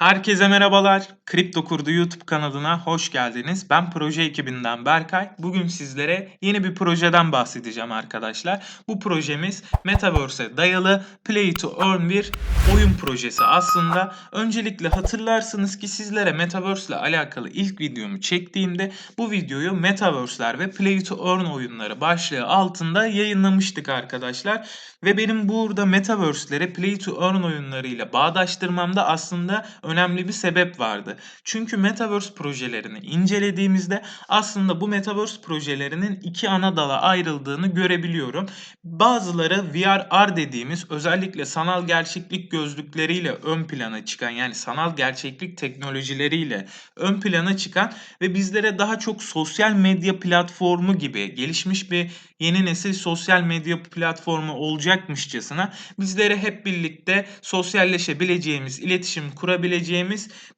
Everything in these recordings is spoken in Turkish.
Herkese merhabalar. Kripto Kurdu YouTube kanalına hoş geldiniz. Ben proje ekibinden Berkay. Bugün sizlere yeni bir projeden bahsedeceğim arkadaşlar. Bu projemiz Metaverse'e dayalı Play to Earn bir oyun projesi aslında. Öncelikle hatırlarsınız ki sizlere Metaverse ile alakalı ilk videomu çektiğimde bu videoyu Metaverse'ler ve Play to Earn oyunları başlığı altında yayınlamıştık arkadaşlar. Ve benim burada Metaverse'leri Play to Earn oyunlarıyla bağdaştırmamda aslında önemli bir sebep vardı. Çünkü Metaverse projelerini incelediğimizde aslında bu Metaverse projelerinin iki ana dala ayrıldığını görebiliyorum. Bazıları VR dediğimiz özellikle sanal gerçeklik gözlükleriyle ön plana çıkan yani sanal gerçeklik teknolojileriyle ön plana çıkan ve bizlere daha çok sosyal medya platformu gibi gelişmiş bir yeni nesil sosyal medya platformu olacakmışçasına bizlere hep birlikte sosyalleşebileceğimiz, iletişim kurabileceğimiz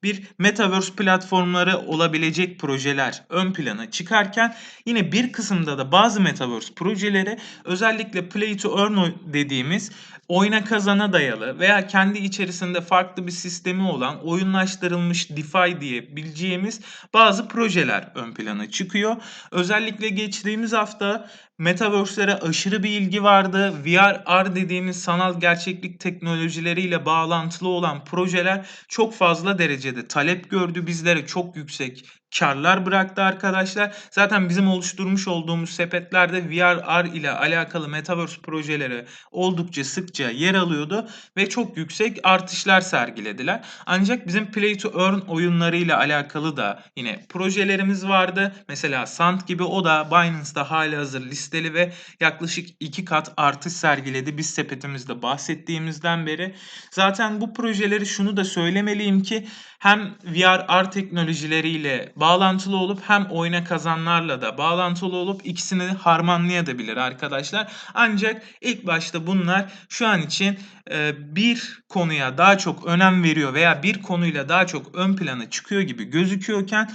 bir metaverse platformları olabilecek projeler ön plana çıkarken yine bir kısımda da bazı metaverse projeleri özellikle play to earn dediğimiz oyuna kazana dayalı veya kendi içerisinde farklı bir sistemi olan oyunlaştırılmış DeFi diyebileceğimiz bazı projeler ön plana çıkıyor. Özellikle geçtiğimiz hafta Metaverse'lere aşırı bir ilgi vardı. VR dediğimiz sanal gerçeklik teknolojileriyle bağlantılı olan projeler çok fazla derecede talep gördü. Bizlere çok yüksek karlar bıraktı arkadaşlar. Zaten bizim oluşturmuş olduğumuz sepetlerde VR ile alakalı Metaverse projeleri oldukça sıkça yer alıyordu ve çok yüksek artışlar sergilediler. Ancak bizim Play to Earn oyunlarıyla alakalı da yine projelerimiz vardı. Mesela Sand gibi o da Binance'da hali hazır listeli ve yaklaşık iki kat artış sergiledi. Biz sepetimizde bahsettiğimizden beri. Zaten bu projeleri şunu da söylemeliyim ki hem VR teknolojileriyle bağlantılı olup hem oyuna kazanlarla da bağlantılı olup ikisini harmanlayabilir arkadaşlar. Ancak ilk başta bunlar şu an için e, bir konuya daha çok önem veriyor veya bir konuyla daha çok ön plana çıkıyor gibi gözüküyorken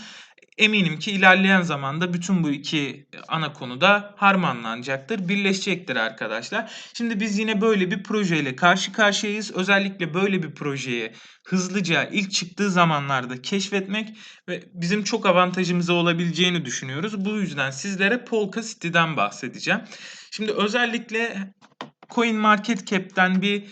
Eminim ki ilerleyen zamanda bütün bu iki ana konuda harmanlanacaktır, birleşecektir arkadaşlar. Şimdi biz yine böyle bir projeyle karşı karşıyayız. Özellikle böyle bir projeyi hızlıca ilk çıktığı zamanlarda keşfetmek ve bizim çok avantajımıza olabileceğini düşünüyoruz. Bu yüzden sizlere Polka City'den bahsedeceğim. Şimdi özellikle Coin Market Cap'ten bir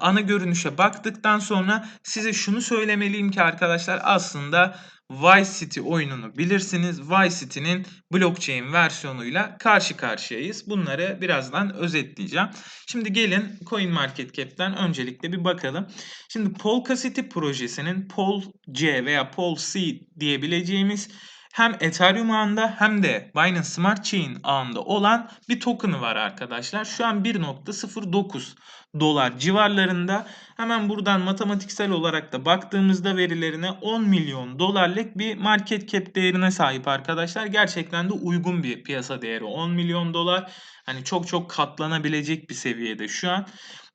ana görünüşe baktıktan sonra size şunu söylemeliyim ki arkadaşlar aslında Vice City oyununu bilirsiniz. Vice City'nin blockchain versiyonuyla karşı karşıyayız. Bunları birazdan özetleyeceğim. Şimdi gelin CoinMarketCap'ten öncelikle bir bakalım. Şimdi Polka City projesinin Pol C veya Pol C diyebileceğimiz hem Ethereum ağında hem de Binance Smart Chain ağında olan bir token'ı var arkadaşlar. Şu an 1.09 dolar civarlarında. Hemen buradan matematiksel olarak da baktığımızda verilerine 10 milyon dolarlık bir market cap değerine sahip arkadaşlar. Gerçekten de uygun bir piyasa değeri 10 milyon dolar. Hani çok çok katlanabilecek bir seviyede şu an.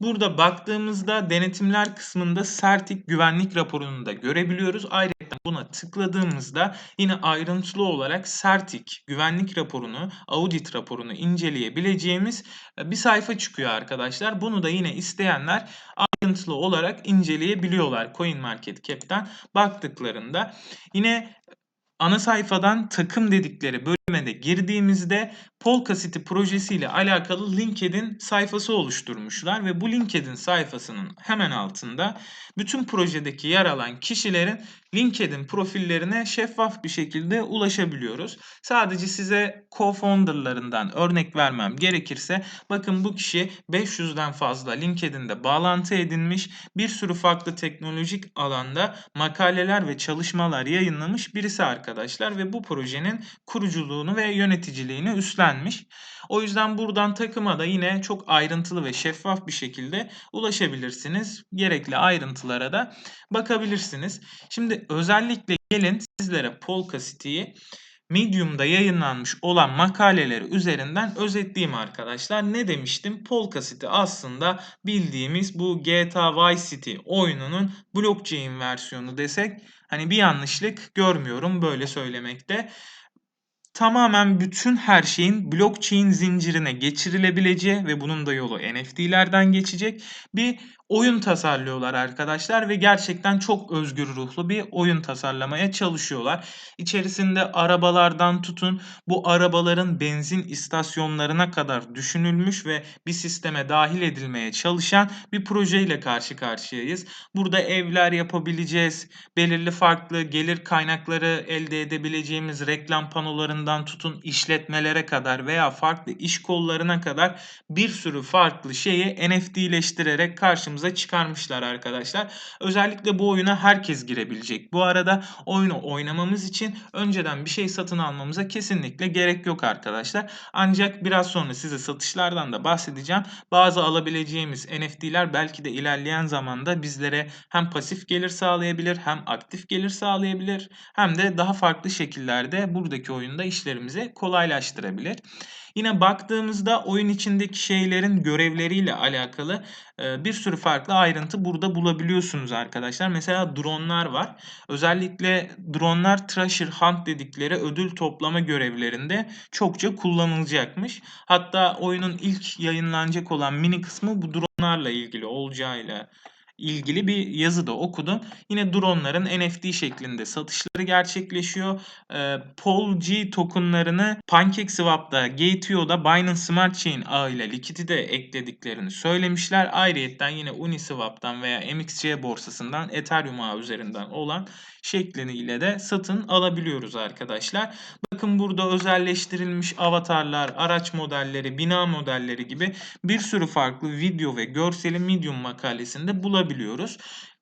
Burada baktığımızda denetimler kısmında Sertik güvenlik raporunu da görebiliyoruz. Ayrıca buna tıkladığımızda yine ayrıntılı olarak Sertik güvenlik raporunu, audit raporunu inceleyebileceğimiz e, bir sayfa çıkıyor arkadaşlar. Bunu da yine isteyenler ayrıntılı olarak inceleyebiliyorlar CoinMarketCap'ten baktıklarında. Yine ana sayfadan takım dedikleri bölüme de girdiğimizde Polka City projesiyle alakalı LinkedIn sayfası oluşturmuşlar ve bu LinkedIn sayfasının hemen altında bütün projedeki yer alan kişilerin LinkedIn profillerine şeffaf bir şekilde ulaşabiliyoruz. Sadece size co-founder'larından örnek vermem gerekirse bakın bu kişi 500'den fazla LinkedIn'de bağlantı edinmiş, bir sürü farklı teknolojik alanda makaleler ve çalışmalar yayınlamış birisi arkadaşlar ve bu projenin kuruculuğunu ve yöneticiliğini üstlenmiş. O yüzden buradan takıma da yine çok ayrıntılı ve şeffaf bir şekilde ulaşabilirsiniz. Gerekli ayrıntılara da bakabilirsiniz. Şimdi özellikle gelin sizlere Polka City'yi Medium'da yayınlanmış olan makaleleri üzerinden özetleyeyim arkadaşlar. Ne demiştim? Polka City aslında bildiğimiz bu GTA Vice City oyununun blockchain versiyonu desek hani bir yanlışlık görmüyorum böyle söylemekte tamamen bütün her şeyin blockchain zincirine geçirilebileceği ve bunun da yolu NFT'lerden geçecek bir oyun tasarlıyorlar arkadaşlar ve gerçekten çok özgür ruhlu bir oyun tasarlamaya çalışıyorlar. İçerisinde arabalardan tutun bu arabaların benzin istasyonlarına kadar düşünülmüş ve bir sisteme dahil edilmeye çalışan bir projeyle karşı karşıyayız. Burada evler yapabileceğiz, belirli farklı gelir kaynakları elde edebileceğimiz reklam panolarından tutun işletmelere kadar veya farklı iş kollarına kadar bir sürü farklı şeyi NFT'leştirerek karşımıza çıkarmışlar arkadaşlar. Özellikle bu oyuna herkes girebilecek. Bu arada oyunu oynamamız için önceden bir şey satın almamıza kesinlikle gerek yok arkadaşlar. Ancak biraz sonra size satışlardan da bahsedeceğim. Bazı alabileceğimiz NFT'ler belki de ilerleyen zamanda bizlere hem pasif gelir sağlayabilir hem aktif gelir sağlayabilir hem de daha farklı şekillerde buradaki oyunda işlerimizi kolaylaştırabilir. Yine baktığımızda oyun içindeki şeylerin görevleriyle alakalı bir sürü farklı ayrıntı burada bulabiliyorsunuz arkadaşlar. Mesela dronlar var. Özellikle dronlar treasure hunt dedikleri ödül toplama görevlerinde çokça kullanılacakmış. Hatta oyunun ilk yayınlanacak olan mini kısmı bu dronlarla ilgili olacağıyla ilgili bir yazı da okudum. Yine dronların NFT şeklinde satışları gerçekleşiyor. Ee, Pol G tokenlarını PancakeSwap'ta, Gate.io'da Binance Smart Chain ağıyla likidite eklediklerini söylemişler. Ayrıyeten yine Uniswap'tan veya MXC borsasından Ethereum ağı üzerinden olan şekliyle de satın alabiliyoruz arkadaşlar. Bakın burada özelleştirilmiş avatarlar, araç modelleri, bina modelleri gibi bir sürü farklı video ve görseli Medium makalesinde bulabiliyoruz.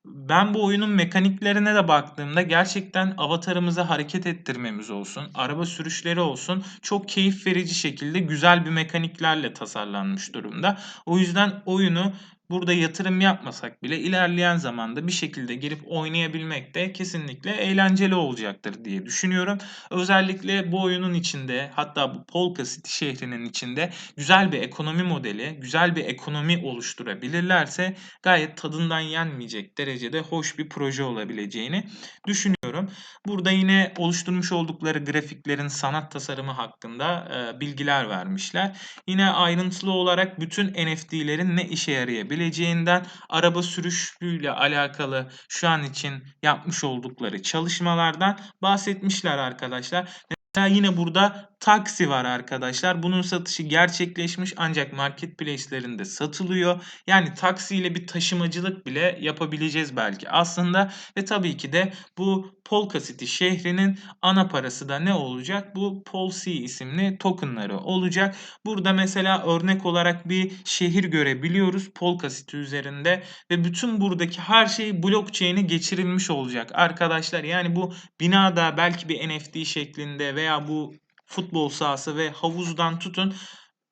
Ben bu oyunun mekaniklerine de baktığımda gerçekten avatarımızı hareket ettirmemiz olsun, araba sürüşleri olsun çok keyif verici şekilde güzel bir mekaniklerle tasarlanmış durumda. O yüzden oyunu burada yatırım yapmasak bile ilerleyen zamanda bir şekilde girip oynayabilmek de kesinlikle eğlenceli olacaktır diye düşünüyorum. Özellikle bu oyunun içinde hatta bu Polka City şehrinin içinde güzel bir ekonomi modeli, güzel bir ekonomi oluşturabilirlerse gayet tadından yenmeyecek derecede hoş bir proje olabileceğini düşünüyorum. Burada yine oluşturmuş oldukları grafiklerin sanat tasarımı hakkında e, bilgiler vermişler. Yine ayrıntılı olarak bütün NFT'lerin ne işe yarayabileceğinden, araba sürüşüyle alakalı şu an için yapmış oldukları çalışmalardan bahsetmişler arkadaşlar. Mesela yine burada taksi var arkadaşlar. Bunun satışı gerçekleşmiş ancak marketplace'lerinde satılıyor. Yani taksiyle bir taşımacılık bile yapabileceğiz belki aslında. Ve tabii ki de bu Polka City şehrinin ana parası da ne olacak? Bu Polc isimli tokenları olacak. Burada mesela örnek olarak bir şehir görebiliyoruz Polka City üzerinde ve bütün buradaki her şey blockchain'e geçirilmiş olacak arkadaşlar. Yani bu binada belki bir NFT şeklinde veya bu futbol sahası ve havuzdan tutun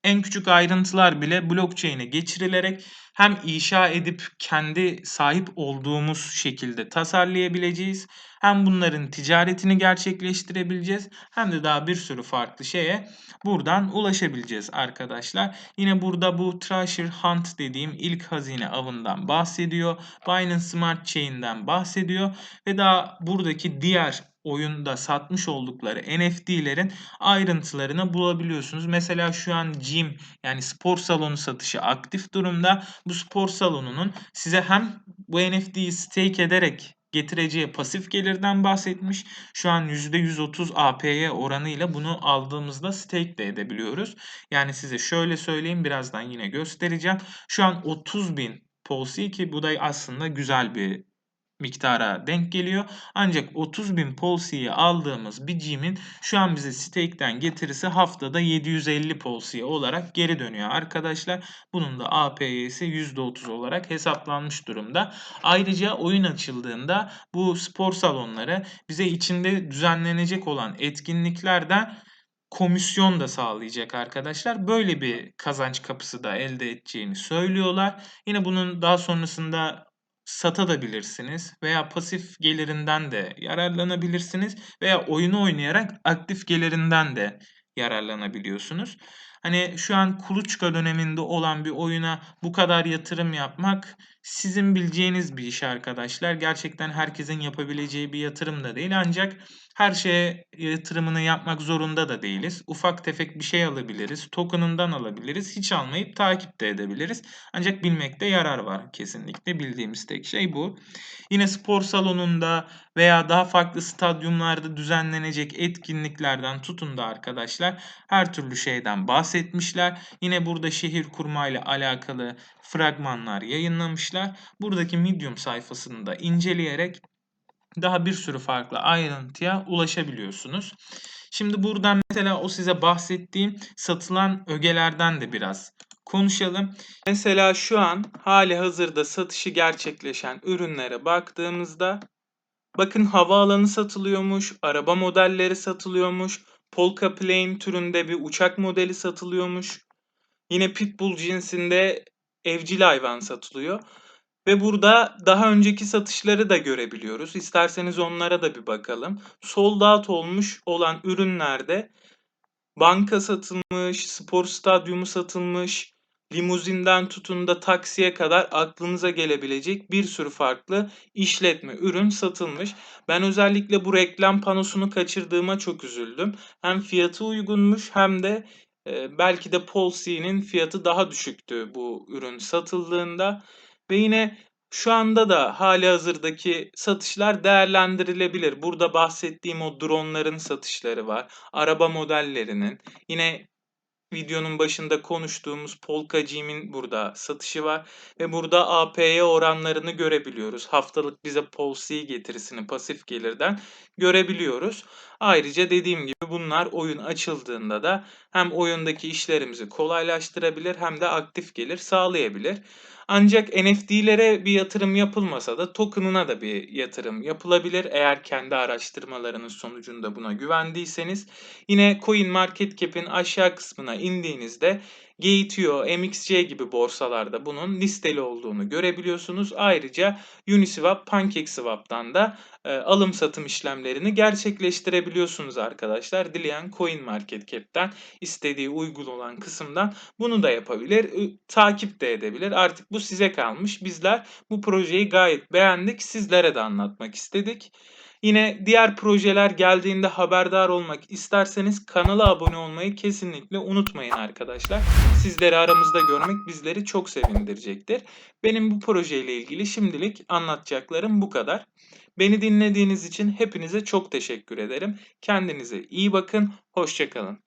en küçük ayrıntılar bile blockchain'e geçirilerek hem inşa edip kendi sahip olduğumuz şekilde tasarlayabileceğiz. Hem bunların ticaretini gerçekleştirebileceğiz hem de daha bir sürü farklı şeye buradan ulaşabileceğiz arkadaşlar. Yine burada bu Treasure Hunt dediğim ilk hazine avından bahsediyor. Binance Smart Chain'den bahsediyor ve daha buradaki diğer oyunda satmış oldukları NFT'lerin ayrıntılarını bulabiliyorsunuz. Mesela şu an gym yani spor salonu satışı aktif durumda. Bu spor salonunun size hem bu NFT'yi stake ederek getireceği pasif gelirden bahsetmiş. Şu an %130 APY oranıyla bunu aldığımızda stake de edebiliyoruz. Yani size şöyle söyleyeyim birazdan yine göstereceğim. Şu an 30 bin Polsi ki bu da aslında güzel bir miktara denk geliyor. Ancak 30 bin Polsi'yi aldığımız bir GM'in şu an bize stake'den getirisi haftada 750 Polsi olarak geri dönüyor arkadaşlar. Bunun da APY'si %30 olarak hesaplanmış durumda. Ayrıca oyun açıldığında bu spor salonları bize içinde düzenlenecek olan etkinliklerden komisyon da sağlayacak arkadaşlar. Böyle bir kazanç kapısı da elde edeceğini söylüyorlar. Yine bunun daha sonrasında satabilirsiniz veya pasif gelirinden de yararlanabilirsiniz veya oyunu oynayarak aktif gelirinden de yararlanabiliyorsunuz. Hani şu an kuluçka döneminde olan bir oyuna bu kadar yatırım yapmak sizin bileceğiniz bir iş arkadaşlar. Gerçekten herkesin yapabileceği bir yatırım da değil ancak her şeye yatırımını yapmak zorunda da değiliz. Ufak tefek bir şey alabiliriz, token'ından alabiliriz, hiç almayıp takip de edebiliriz. Ancak bilmekte yarar var kesinlikle. Bildiğimiz tek şey bu. Yine spor salonunda veya daha farklı stadyumlarda düzenlenecek etkinliklerden tutun da arkadaşlar her türlü şeyden bahsetmişler. Yine burada şehir kurmayla alakalı fragmanlar yayınlamışlar. Buradaki Medium sayfasını da inceleyerek daha bir sürü farklı ayrıntıya ulaşabiliyorsunuz. Şimdi buradan mesela o size bahsettiğim satılan ögelerden de biraz konuşalım. Mesela şu an hali hazırda satışı gerçekleşen ürünlere baktığımızda bakın havaalanı satılıyormuş, araba modelleri satılıyormuş, Polka Plane türünde bir uçak modeli satılıyormuş. Yine Pitbull cinsinde evcil hayvan satılıyor. Ve burada daha önceki satışları da görebiliyoruz. İsterseniz onlara da bir bakalım. Sold out olmuş olan ürünlerde banka satılmış, spor stadyumu satılmış, limuzinden tutun da taksiye kadar aklınıza gelebilecek bir sürü farklı işletme, ürün satılmış. Ben özellikle bu reklam panosunu kaçırdığıma çok üzüldüm. Hem fiyatı uygunmuş hem de e, belki de Polsi'nin fiyatı daha düşüktü bu ürün satıldığında. Ve yine şu anda da hali hazırdaki satışlar değerlendirilebilir. Burada bahsettiğim o dronların satışları var. Araba modellerinin. Yine videonun başında konuştuğumuz Polka Gym'in burada satışı var. Ve burada APY oranlarını görebiliyoruz. Haftalık bize Polsi getirisini pasif gelirden görebiliyoruz. Ayrıca dediğim gibi bunlar oyun açıldığında da hem oyundaki işlerimizi kolaylaştırabilir hem de aktif gelir sağlayabilir. Ancak NFT'lere bir yatırım yapılmasa da token'ına da bir yatırım yapılabilir. Eğer kendi araştırmalarınız sonucunda buna güvendiyseniz. Yine CoinMarketCap'in aşağı kısmına indiğinizde Gate.io, MXC gibi borsalarda bunun listeli olduğunu görebiliyorsunuz. Ayrıca Uniswap, PancakeSwap'tan da e, alım satım işlemlerini gerçekleştirebiliyorsunuz arkadaşlar. Dileyen CoinMarketCap'ten istediği uygun olan kısımdan bunu da yapabilir. Takip de edebilir. Artık bu size kalmış. Bizler bu projeyi gayet beğendik. Sizlere de anlatmak istedik. Yine diğer projeler geldiğinde haberdar olmak isterseniz kanala abone olmayı kesinlikle unutmayın arkadaşlar. Sizleri aramızda görmek bizleri çok sevindirecektir. Benim bu projeyle ilgili şimdilik anlatacaklarım bu kadar. Beni dinlediğiniz için hepinize çok teşekkür ederim. Kendinize iyi bakın, hoşçakalın.